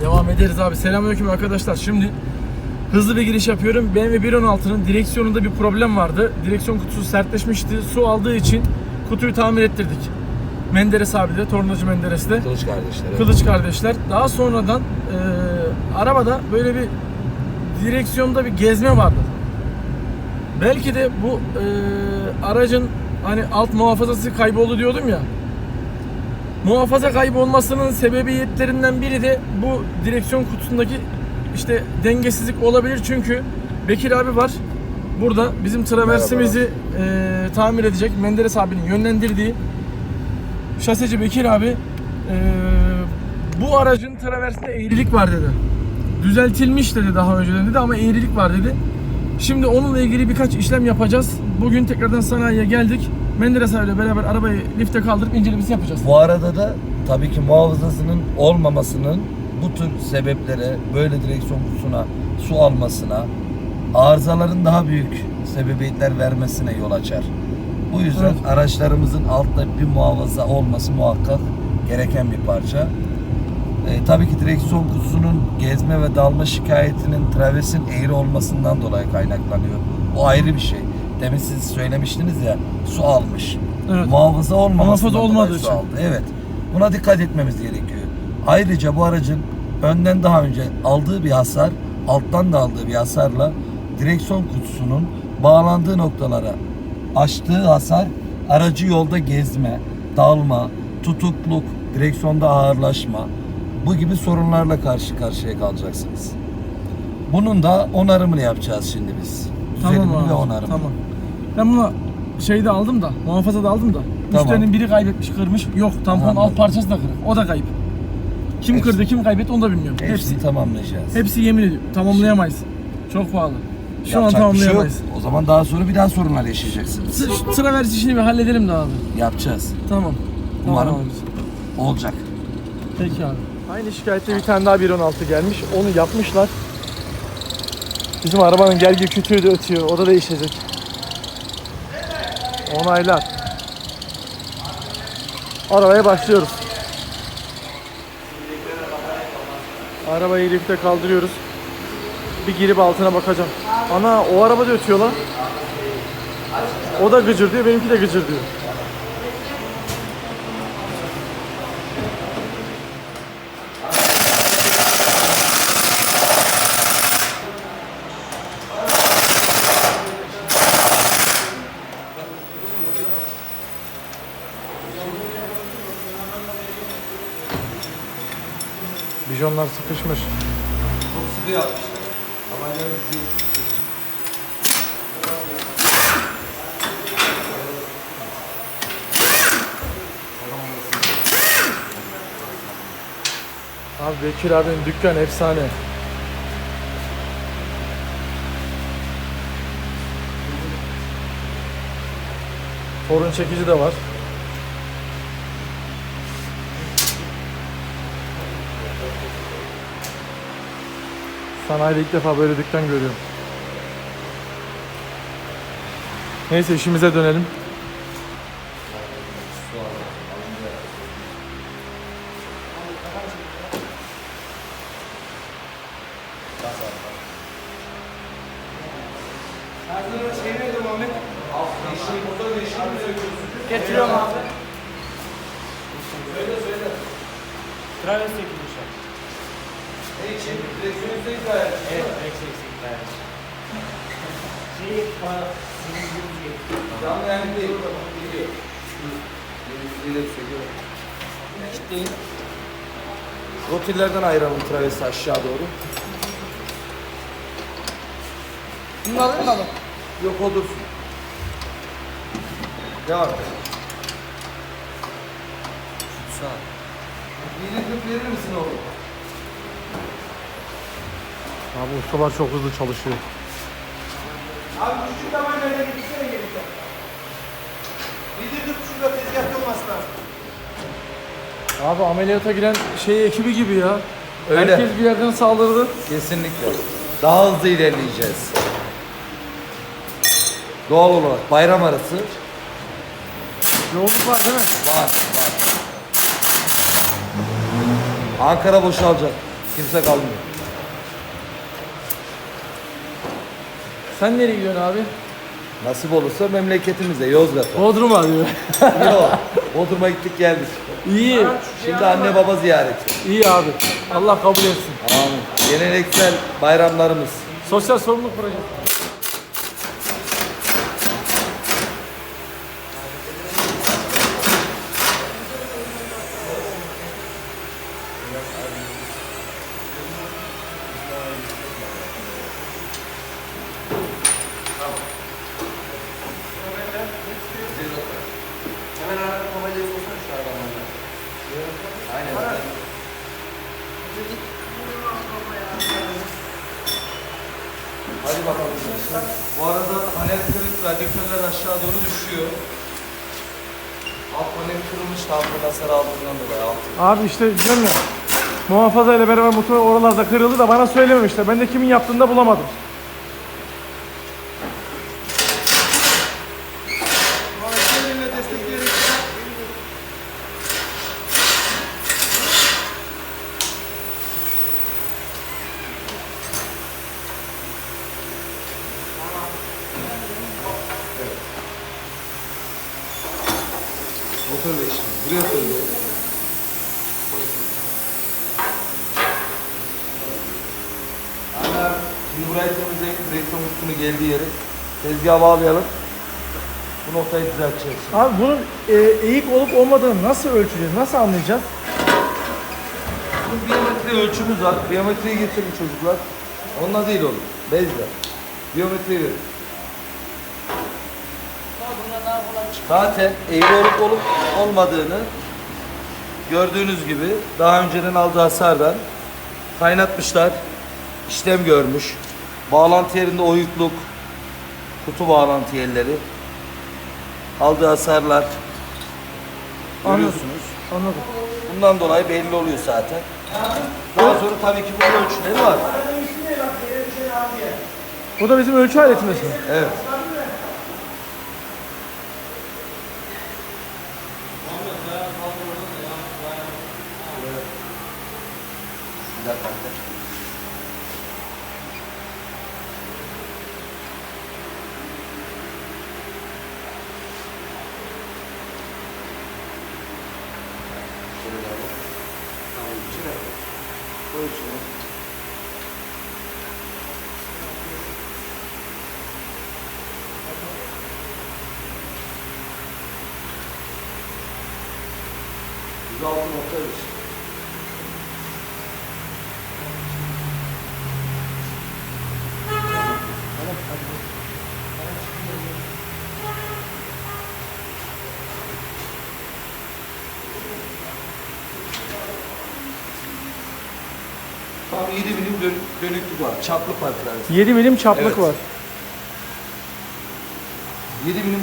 Devam ederiz abi. Selamünaleyküm arkadaşlar. Şimdi hızlı bir giriş yapıyorum. BMW 116'nın direksiyonunda bir problem vardı. Direksiyon kutusu sertleşmişti. Su aldığı için kutuyu tamir ettirdik. Menderes abi de, Tornacı Menderes'te. Kılıç kardeşler. Kılıç kardeşler. Daha sonradan e, arabada böyle bir direksiyonda bir gezme vardı. Belki de bu e, aracın hani alt muhafazası kayboldu diyordum ya. Muhafaza kaybolmasının sebebiyetlerinden biri de bu direksiyon kutusundaki işte dengesizlik olabilir çünkü Bekir abi var. Burada bizim traversimizi e, tamir edecek Menderes abinin yönlendirdiği şaseci Bekir abi e, bu aracın traversində eğrilik var dedi. Düzeltilmiş dedi daha önceden dedi ama eğrilik var dedi. Şimdi onunla ilgili birkaç işlem yapacağız. Bugün tekrardan sanayiye geldik. Menderes abiyle beraber arabayı lifte kaldırıp incelemesini yapacağız. Bu arada da tabii ki muhafazasının olmamasının bu tür sebeplere, böyle direksiyon kutusuna su almasına, arızaların daha büyük sebebiyetler vermesine yol açar. Bu yüzden Evet. araçlarımızın altta bir muhafaza olması muhakkak gereken bir parça. E, tabii ki direksiyon kutusunun gezme ve dalma şikayetinin traversin eğri olmasından dolayı kaynaklanıyor. O ayrı bir şey. Demin siz söylemiştiniz ya su almış. Evet. Muhafaza olmaması. Muhafaza olmadığı için. Aldı. Evet. Buna dikkat etmemiz gerekiyor. Ayrıca bu aracın önden daha önce aldığı bir hasar, alttan da aldığı bir hasarla direksiyon kutusunun bağlandığı noktalara açtığı hasar aracı yolda gezme, dalma, tutukluk, direksiyonda ağırlaşma bu gibi sorunlarla karşı karşıya kalacaksınız. Bunun da onarımını yapacağız şimdi biz. Tamam Düzenimi abi. ve onarımını. Tamam. Ben bunu şeyde aldım da, muhafaza da aldım da. Tamam. Müşterinin biri kaybetmiş, kırmış. Yok, tampon Anladım. alt parçası da kırık. O da kayıp. Kim Hepsi- kırdı, kim kaybetti onu da bilmiyorum. Hepsini Hepsi. tamamlayacağız. Hepsi yemin ediyorum. Tamamlayamayız. Çok pahalı. Şu an Yapacak bir şey yok. tamamlayamayız. O zaman daha sonra bir daha sorunlar yaşayacaksınız. Sı- Şu travers işini bir halledelim de abi. Yapacağız. Tamam. Umarım Tamam abi. olacak. Peki abi. Aynı şikayette bir tane daha 116 gelmiş. Onu yapmışlar. Bizim arabanın gergi kütüğü de ötüyor. O da değişecek. Onaylar. Arabaya başlıyoruz. Arabayı lifte kaldırıyoruz. Bir girip altına bakacağım. Ana o araba da ötüyor lan. O da gıcır diyor, benimki de gıcır diyor. Bijonlar sıkışmış. Çok sıkı yapmışlar. Abi Bekir abinin dükkan efsane. Torun çekici de var. Sanayide ilk defa böyle dükkan görüyorum. Neyse işimize dönelim. Getiriyorum abi. Traves çekilmiş o. Evet, direkt çeksin traves. Şeyi, pa- senin gibi şey. Rotillerden ayıralım travesi aşağı doğru. Bunlar mı kalın? Yok o dursun. Devam et. Sağ. Bir gıp verir misin oğlum? Abi ustalar çok hızlı çalışıyor. Abi küçük tabancayla gitsene gelirken. Bildirdim şurada tezgah olması lazım. Abi ameliyata giren şey ekibi gibi ya. Öyle. Herkes bir yerden saldırdı. Kesinlikle. Daha hızlı ilerleyeceğiz. Doğal olarak bayram arası Yoğunluk var değil mi? var var. Ankara boşalacak. Kimse kalmıyor. Sen nereye gidiyorsun abi? Nasip olursa memleketimize Yozgat'a. Bodrum'a diyor. Yok. Bodrum'a gittik geldik. İyi. Şimdi anne baba ziyareti. İyi abi. Allah kabul etsin. Amin. Geleneksel bayramlarımız. Sosyal sorumluluk projesi. Hadi bakalım. Bu arada panel kırık, radyatörler aşağı doğru düşüyor. Alt panel kırılmış, tampon hasar aldığından dolayı altı. Abi işte diyorum. Muhafaza ile beraber motor oralarda kırıldı da bana söylememişler. Ben de kimin yaptığını da bulamadım. Tezgaha bağlayalım. Bu noktayı düzelteceğiz. Abi bunun e, eğik olup olmadığını nasıl ölçeceğiz? Nasıl anlayacağız? Bunun biyometre ölçümüz var. Biyometreyi getirin çocuklar. Onunla değil oğlum. Bezle. Biyometreyi verin. Zaten eğri olup olup olmadığını gördüğünüz gibi daha önceden aldığı hasardan kaynatmışlar. işlem görmüş. Bağlantı yerinde oyukluk, kutu bağlantı yerleri, aldığı hasarlar görüyorsunuz. Anladım. Bundan dolayı belli oluyor zaten. Daha sonra tabii ki bunun ölçüleri var. Bu da bizim ölçü aletimiz mi? Evet. Tam 7 milim dön- dönüklük var. Çaplık var biraz. 7 milim çaplık Evet. var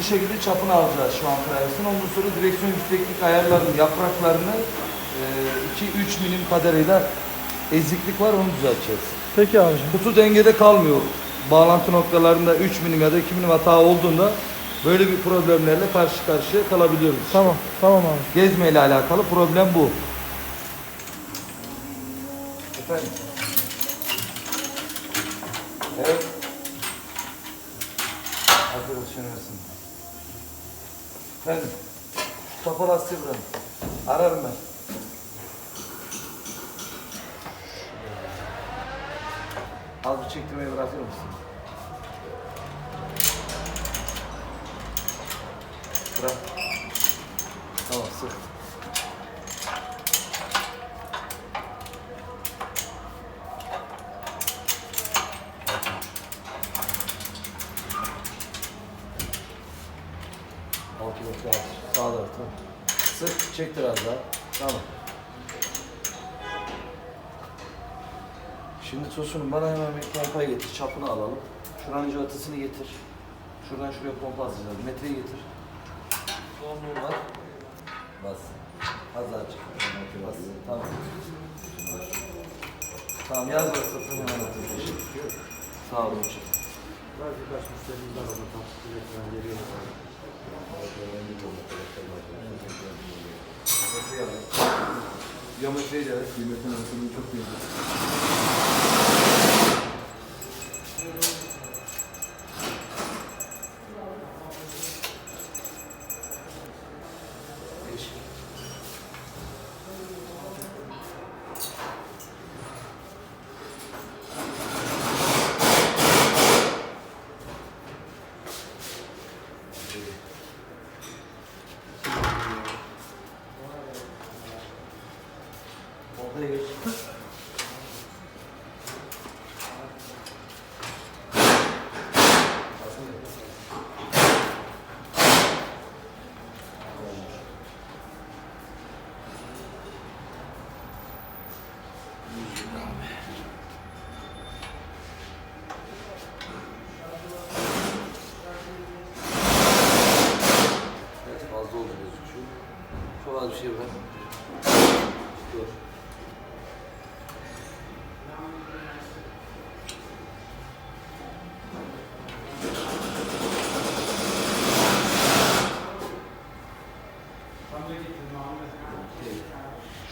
bu şekilde çapını alacağız şu an klavyesinin. Ondan sonra direksiyon yükseklik ayarlarının yapraklarını 2-3 milim kadarıyla eziklik var onu düzelteceğiz. Peki abicim. Kutu dengede kalmıyor. Bağlantı noktalarında 3 milim ya da 2 milim hata olduğunda böyle bir problemlerle karşı karşıya kalabiliyoruz. Tamam. Tamam abi. Gezme ile alakalı problem bu. Efendim? Efendim? Kafa lastiği buranın. Ararım ben. Az bir çektirmeyi bırakır mısın? Bırak. Tamam sık. Altı nokta altı. Sağ tarafta. Sık çektir az daha. Tamam. Şimdi Tosun'um bana hemen bir pompa getir. Çapını alalım. Şuranın cıvatasını getir. Şuradan şuraya pompa atacağız. Metreyi getir. Sonluğu var. Bas. Az çık. Bas. Tamam. Tamam yaz bas. Tamam anlatayım. Sağ olun. hocam. Geometriyi de evet. Geometrinin arasını çok iyi.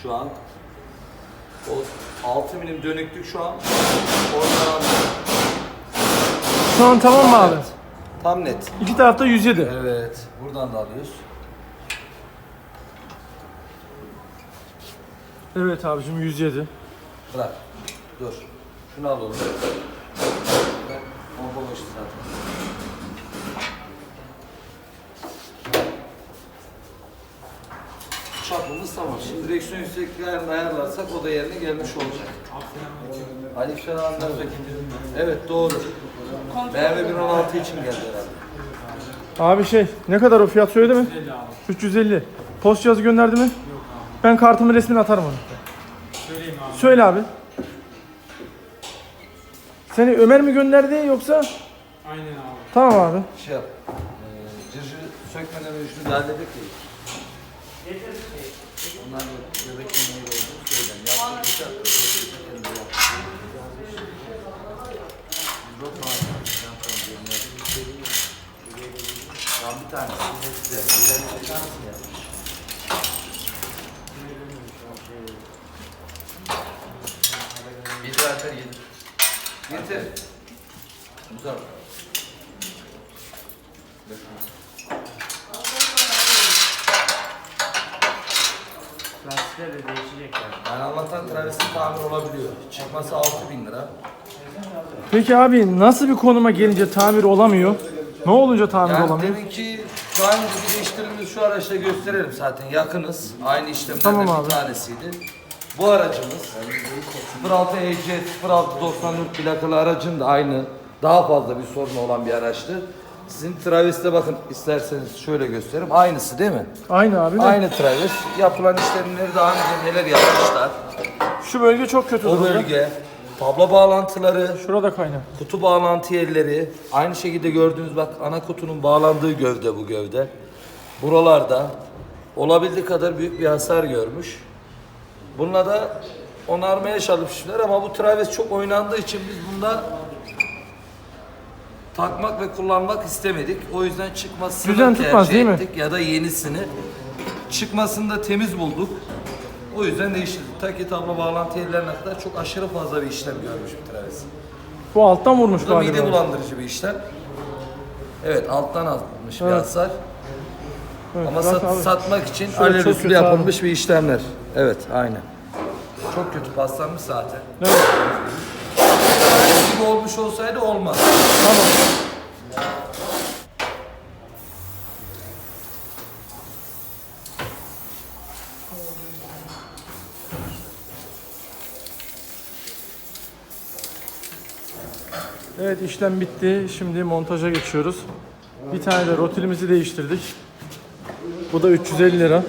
Şu an o 6 milim dönüklük şu an oradan Şu an tamam mı abi? tam net. İki tarafta 107. Evet. Buradan da alıyoruz. Evet abicim 107. Bırak. Dur. Şunu al oğlum. Ben pompa boştu zaten. Çapımız tamam. Şimdi direksiyon yüksekliklerini ayarlarsak o da yerine gelmiş olacak. Aleykümselam Mehmet. Evet doğru. BMW 116 için geldi herhalde. Abi şey ne kadar o fiyat söyledi mi? 350. Post cihazı gönderdi mi? Yok abi. Ben kartımın resmini atarım onu. Söyleyeyim abi. Söyle abi. Seni Ömer mi gönderdi yoksa? Aynen abi. Tamam abi. Şey yap. Ee, cırcı sökmeden önce şunu halledik de. Onlar da göbek yemeği olduğunu. Yaptık bir bir tanesi. Hepsi de. Bir tanesi yapmış. Bir de arter yedim. Getir. Güzel. Lastikler de değişecek yani. Yani Allah'tan travesti tamir olabiliyor. Çıkması 6000 lira. Peki abi nasıl bir konuma gelince tamir olamıyor? Ne olunca tamir Yani olamıyor? deminki daha önce bir değiştirdiğimiz şu araçta gösterelim zaten yakınız. Aynı işlemlerden Tamam abi. bir tanesiydi. Bu aracımız 06 EC 0694 plakalı aracın da aynı daha fazla bir sorunu olan bir araçtı. Sizin traveste bakın isterseniz şöyle göstereyim. Aynısı değil mi? Aynı abi de. Aynı traves. Yapılan işlemleri daha önce neler yapmışlar. Şu bölge çok kötü O durumda. bölge, tablo bağlantıları, Şurada kaynak. Kutu bağlantı yerleri, aynı şekilde gördüğünüz bak ana kutunun bağlandığı gövde bu gövde. Buralarda olabildiği kadar büyük bir hasar görmüş. Bununla da onarmaya çalışmışlar ama bu traves çok oynandığı için biz bunda takmak ve kullanmak istemedik. O yüzden çıkmasını Düzen tercih tutmaz, değil mi? ettik ya da yenisini. Çıkmasını da temiz bulduk. O yüzden değiştirdik. Ta ki tablo bağlantı yerlerine kadar çok aşırı fazla bir işlem görmüş bir traves. Bu alttan vurmuş Bu da mide bulandırıcı bir işlem. Evet alttan alınmış bir Evet. hasar. Evet, Ama bak sat- abi. satmak için Şurada çok alelüsül kötü yapılmış bir işlemler. Evet aynen. Çok kötü paslanmış zaten. Evet. Gibi olmuş olsaydı olmaz. Tamam. Evet işlem bitti. Şimdi montaja geçiyoruz. Bir tane de rotilimizi değiştirdik. Bu da 350 lira.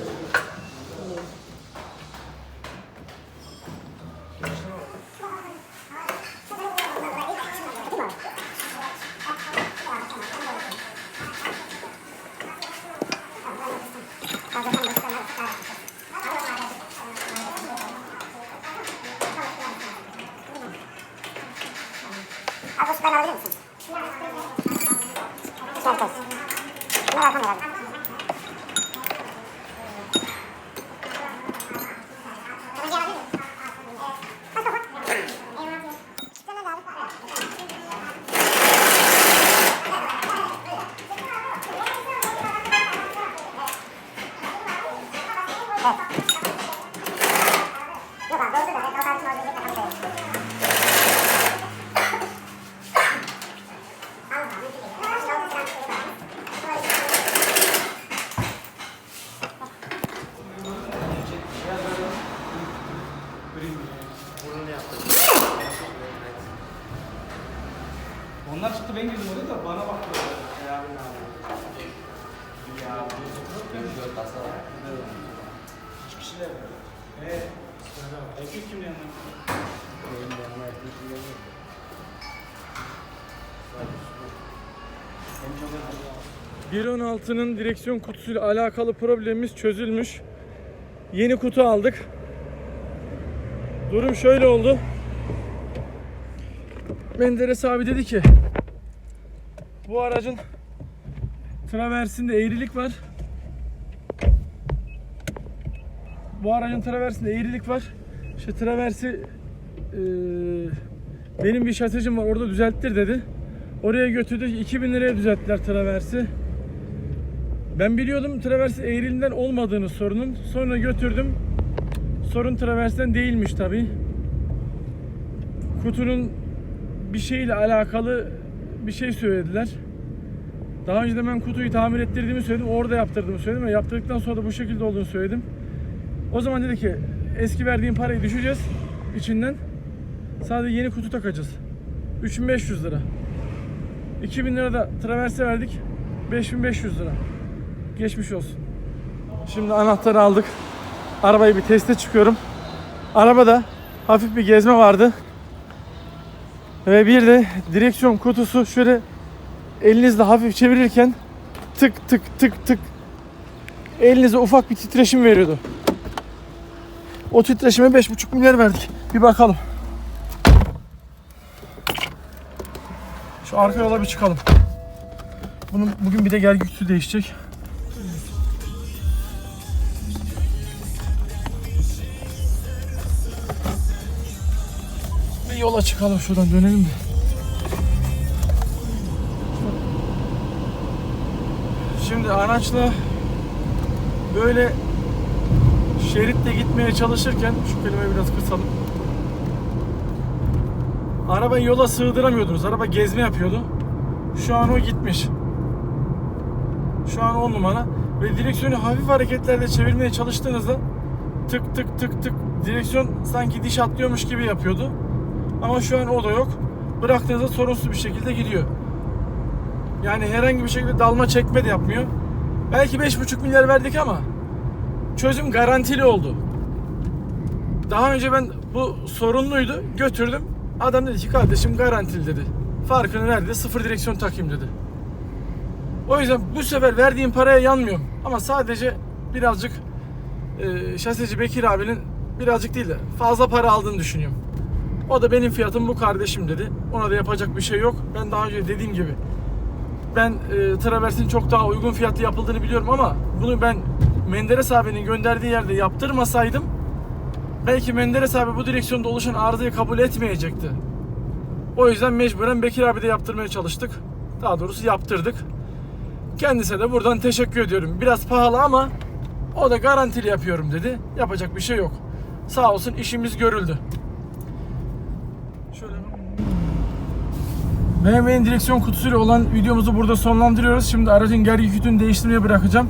1.16'nın direksiyon kutusuyla alakalı problemimiz çözülmüş. Yeni kutu aldık. Durum şöyle oldu. Menderes abi dedi ki bu aracın traversində eğrilik var. Bu aracın traversində eğrilik var. İşte traversi eee, benim bir şasecim var orada düzelttir dedi. Oraya götürdük 2000 liraya düzelttiler traversi. Ben biliyordum traversi eğriliğinden olmadığını sorunun. Sonra götürdüm. Sorun traversten değilmiş tabi. Kutunun bir şeyle alakalı bir şey söylediler. Daha önce de ben kutuyu tamir ettirdiğimi söyledim. Orada yaptırdığımı söyledim yaptırdıktan sonra da bu şekilde olduğunu söyledim. O zaman dedi ki eski verdiğim parayı düşeceğiz içinden. Sadece yeni kutu takacağız. 3500 lira. 2000 lira da traverse verdik. 5500 lira. Geçmiş olsun. Şimdi anahtarı aldık. Arabayı bir teste çıkıyorum. Arabada hafif bir gezme vardı. Ve bir de direksiyon kutusu şöyle elinizle hafif çevirirken tık tık tık tık elinize ufak bir titreşim veriyordu. O titreşime 5,5 milyar verdik. Bir bakalım. Şu arka yola bir çıkalım. Bunun bugün bir de gergüçlü değişecek. Bir yola çıkalım şuradan dönelim de. Şimdi araçla böyle şeritte gitmeye çalışırken şu kelimeyi biraz kısalım. Arabayı yola sığdıramıyordunuz. Araba gezme yapıyordu. Şu an o gitmiş. Şu an 10 numara. Ve direksiyonu hafif hareketlerle çevirmeye çalıştığınızda tık tık tık tık direksiyon sanki diş atlıyormuş gibi yapıyordu. Ama şu an o da yok. Bıraktığınızda sorunsuz bir şekilde gidiyor. Yani herhangi bir şekilde dalma çekme de yapmıyor. Belki 5,5 milyar verdik ama çözüm garantili oldu. Daha önce ben bu sorunluydu. Götürdüm. Adam dedi ki kardeşim garantili dedi. Farkını verdi. Sıfır direksiyon takayım dedi. O yüzden bu sefer verdiğim paraya yanmıyorum. Ama sadece birazcık e, şaseci Bekir abinin birazcık değil de fazla para aldığını düşünüyorum. O da benim fiyatım bu kardeşim dedi. Ona da yapacak bir şey yok. Ben daha önce dediğim gibi ben e, Travers'in çok daha uygun fiyatlı yapıldığını biliyorum ama bunu ben Menderes abinin gönderdiği yerde yaptırmasaydım belki Menderes abi bu direksiyonda oluşan arızayı kabul etmeyecekti. O yüzden mecburen Bekir abi de yaptırmaya çalıştık. Daha doğrusu yaptırdık. Kendisine de buradan teşekkür ediyorum. Biraz pahalı ama o da garantili yapıyorum dedi. Yapacak bir şey yok. Sağ olsun işimiz görüldü. Şöyle BMW'nin direksiyon kutusuyla olan videomuzu burada sonlandırıyoruz. Şimdi aracın gergi kütüğünü değiştirmeye bırakacağım.